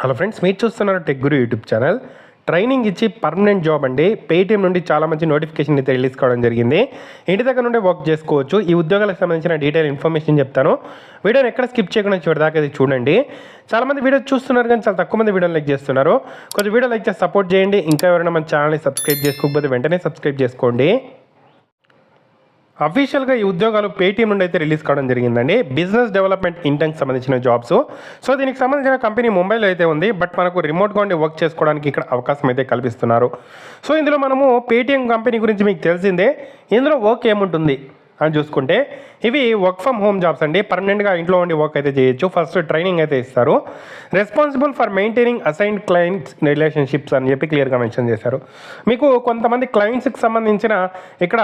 Hello friends మీరు చూస్తున్నారు tech Guru YouTube channel training ఇచ్చి పర్మనెంట్ జాబ్ అండి. పేటీఎం నుండి చాలా మంచి నోటిఫికేషన్ అయితే రిలీజ్ కావడం జరిగింది. ఇంటి దగ్గర నుండి వర్క్ చేసుకోవచ్చు. ఈ ఉద్యోగాలకు సంబంధించిన డీటెయిల్ ఇన్ఫర్మేషన్ చెప్తాను. వీడియోని ఎక్కడ స్కిప్ చేయకుండా చివరిదాకా ఇది చూడండి. చాలా మంది వీడియో చూస్తున్నారు కానీ చాలా తక్కువ మంది వీడియోని లైక్ చేస్తున్నారు. కొంచెం వీడియో లైక్ చేసి సపోర్ట్ చేయండి. ఇంకా ఎవరైనా మన ఛానల్ని సబ్స్క్రైబ్ చేసుకోకపోతే వెంటనే సబ్స్క్రైబ్ చేసుకోండి. అఫీషియల్గా ఈ ఉద్యోగాలు పేటీఎం నుండి అయితే రిలీజ్ కావడం జరిగిందండి. బిజినెస్ డెవలప్మెంట్ ఇంటర్న్కి సంబంధించిన జాబ్స్ సో దీనికి సంబంధించిన కంపెనీ ముంబైలో అయితే ఉంది. బట్ మనకు రిమోట్గా ఉండి వర్క్ చేసుకోవడానికి ఇక్కడ అవకాశం అయితే కల్పిస్తున్నారు. సో ఇందులో మనము పేటీఎం కంపెనీ గురించి మీకు తెలిసిందే. ఇందులో వర్క్ ఏముంటుంది? అని చూసుకుంటే ఇవి వర్క్ ఫ్రమ్ హోమ్ జాబ్స్ అండి. పర్మనెంట్గా ఇంట్లో ఉండి వర్క్ అయితే చేయొచ్చు. ఫస్ట్ ట్రైనింగ్ అయితే ఇస్తారు. Responsible for maintaining assign clients relationships అని చెప్పి క్లియర్గా మెన్షన్ చేశారు. మీకు కొంతమంది క్లయింట్స్కి సంబంధించిన ఇక్కడ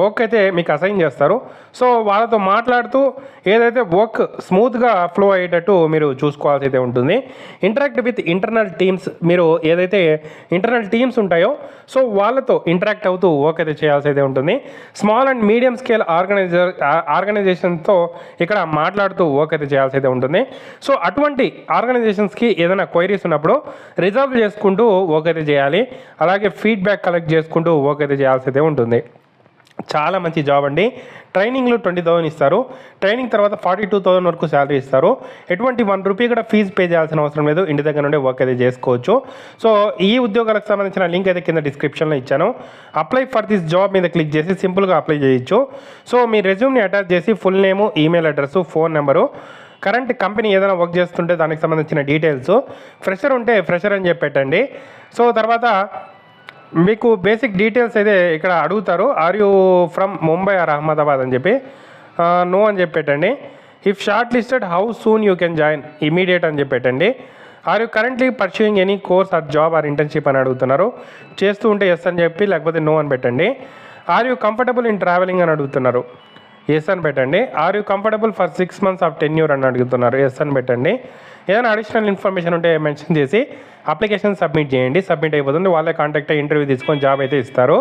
వర్క్ అయితే మీకు అసైన్ చేస్తారు. సో వాళ్ళతో మాట్లాడుతూ ఏదైతే వర్క్ స్మూత్గా ఫ్లో అయ్యేటట్టు మీరు చూసుకోవాల్సి అయితే ఉంటుంది. ఇంటరాక్ట్ విత్ ఇంటర్నల్ టీమ్స్ మీరు ఏదైతే ఇంటర్నల్ టీమ్స్ ఉంటాయో సో వాళ్ళతో ఇంటరాక్ట్ అవుతూ వర్క్ అయితే చేయాల్సి అయితే ఉంటుంది. Small and medium scale organizer ఆర్గనైజేషన్తో ఇక్కడ మాట్లాడుతూ వర్క్ అయితే చేయాల్సి అయితే ఉంటుంది. సో అటువంటి ఆర్గనైజేషన్స్కి ఏదైనా క్వైరీస్ ఉన్నప్పుడు రిజర్వ్ చేసుకుంటూ వర్క్ అయితే చేయాలి. అలాగే ఫీడ్బ్యాక్ కలెక్ట్ చేసుకుంటూ వర్క్ అయితే చేయాల్సి అయితే ఉంటుంది. చాలా మంచి జాబ్ అండి. ట్రైనింగ్లో ట్వంటీ థౌసండ్ ఇస్తారు. ట్రైనింగ్ తర్వాత ఫార్టీ టూ థౌసండ్ వరకు శాలరీ ఇస్తారు. ఎటువంటి వన్ రూపీ కూడా ఫీజు పే చేయాల్సిన అవసరం లేదు. ఇంటి దగ్గర నుండి వర్క్ అయితే చేసుకోవచ్చు. సో ఈ ఉద్యోగాలకు సంబంధించిన లింక్ అయితే కింద డిస్క్రిప్షన్లో ఇచ్చాను. అప్లై ఫర్ దిస్ జాబ్ మీద క్లిక్ చేసి సింపుల్గా అప్లై చేయొచ్చు. సో మీ రెజ్యూమ్ని అటాచ్ చేసి full name email address phone number current company ఏదైనా వర్క్ చేస్తుంటే దానికి సంబంధించిన డీటెయిల్స్. ఫ్రెషర్ ఉంటే ఫ్రెషర్ అని చెప్పి పెట్టండి. సో తర్వాత మీకు బేసిక్ డీటెయిల్స్ అయితే ఇక్కడ అడుగుతారు. Are you from Mumbai or Ahmedabad అని చెప్పి. నో అని చెప్పేటండి. If shortlisted how soon you can join immediate అని చెప్పేటండి. Are you currently pursuing any course or job or internship అని అడుగుతున్నారు. చేస్తూ ఉంటే ఎస్ అని చెప్పి లేకపోతే నో అని పెట్టండి. Are you comfortable in travelling అని అడుగుతున్నారు. ఎస్ అని పెట్టండి. Are you comfortable for six months of tenure అని అడుగుతున్నారు. ఎస్ అని పెట్టండి. ఏదైనా అడిషనల్ ఇన్ఫర్మేషన్ ఉంటే మెన్షన్ చేసి అప్లికేషన్ సబ్మిట్ చేయండి. సబ్మిట్ అయిపోతుంది. వాళ్ళే కాంటాక్ట్ అయ్యి ఇంటర్వ్యూ తీసుకొని జాబ్ అయితే ఇస్తారు.